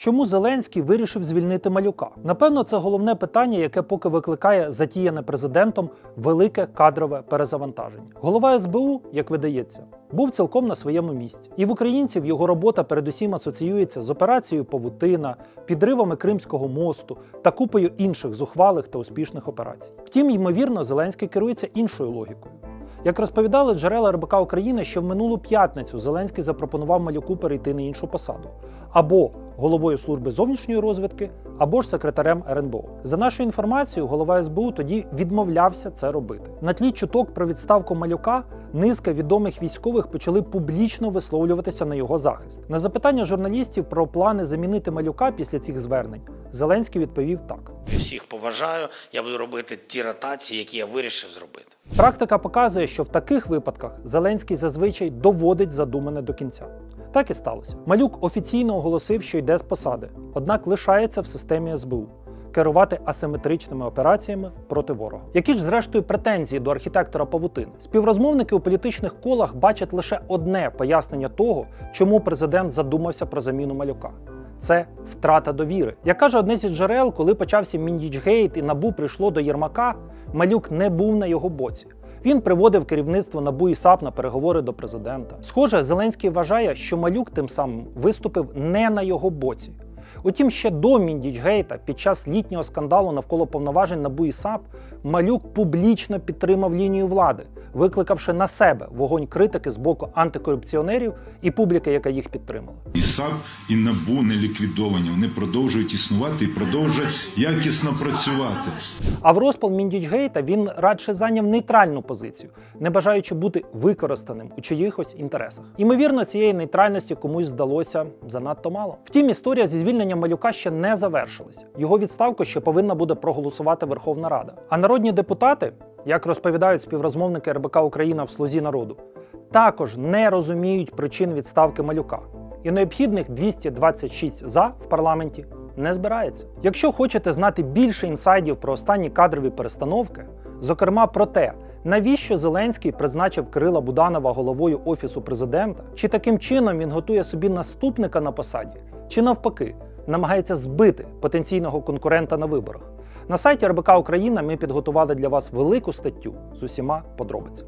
Чому Зеленський вирішив звільнити малюка? Напевно, це головне питання, яке поки викликає затіяне президентом велике кадрове перезавантаження. Голова СБУ, як видається, був цілком на своєму місці. І в українців його робота передусім асоціюється з операцією Павутина, підривами Кримського мосту та купою інших зухвалих та успішних операцій. Втім, ймовірно, Зеленський керується іншою логікою. Як розповідали джерела РБК України, що в минулу п'ятницю Зеленський запропонував малюку перейти на іншу посаду або головою служби зовнішньої розвідки, або ж секретарем РНБО. За нашою інформацією, голова СБУ тоді відмовлявся це робити. На тлі чуток про відставку малюка низка відомих військових почали публічно висловлюватися на його захист. На запитання журналістів про плани замінити малюка після цих звернень Зеленський відповів так. Всіх поважаю. Я буду робити ті ротації, які я вирішив зробити. Практика показує, що в таких випадках Зеленський зазвичай доводить задумане до кінця. Так і сталося. Малюк офіційно оголосив, що йде з посади, однак лишається в системі СБУ керувати асиметричними операціями проти ворога. Які ж, зрештою, претензії до архітектора Павутини? Співрозмовники у політичних колах бачать лише одне пояснення того, чому президент задумався про заміну малюка. Це втрата довіри. Як каже одне зі джерел, коли почався Міндічгейт і набу прийшло до Єрмака, малюк не був на його боці. Він приводив керівництво НАБУ і САП на переговори до президента. Схоже, Зеленський вважає, що малюк тим самим виступив не на його боці. Утім, ще до Міндічгейта, під час літнього скандалу навколо повноважень НАБУ і САП, малюк публічно підтримав лінію влади, викликавши на себе вогонь критики з боку антикорупціонерів і публіки, яка їх підтримала. І САП, і НАБУ не ліквідовані. Вони продовжують існувати і продовжують якісно працювати. А в розпал Міндічгейта він радше зайняв нейтральну позицію, не бажаючи бути використаним у чиїхось інтересах. Імовірно, цієї нейтральності комусь здалося занадто мало. Втім, історія зі звільненням малюка ще не завершилась. Його відставку ще повинна буде проголосувати Верховна Рада. А народні депутати, як розповідають співрозмовники РБК Україна в слузі народу, також не розуміють причин відставки малюка. І необхідних 226 за в парламенті не збирається. Якщо хочете знати більше інсайдів про останні кадрові перестановки, зокрема про те, навіщо Зеленський призначив Кирила Буданова головою Офісу президента, чи таким чином він готує собі наступника на посаді, чи навпаки намагається збити потенційного конкурента на виборах. На сайті РБК Україна ми підготували для вас велику статтю з усіма подробицями.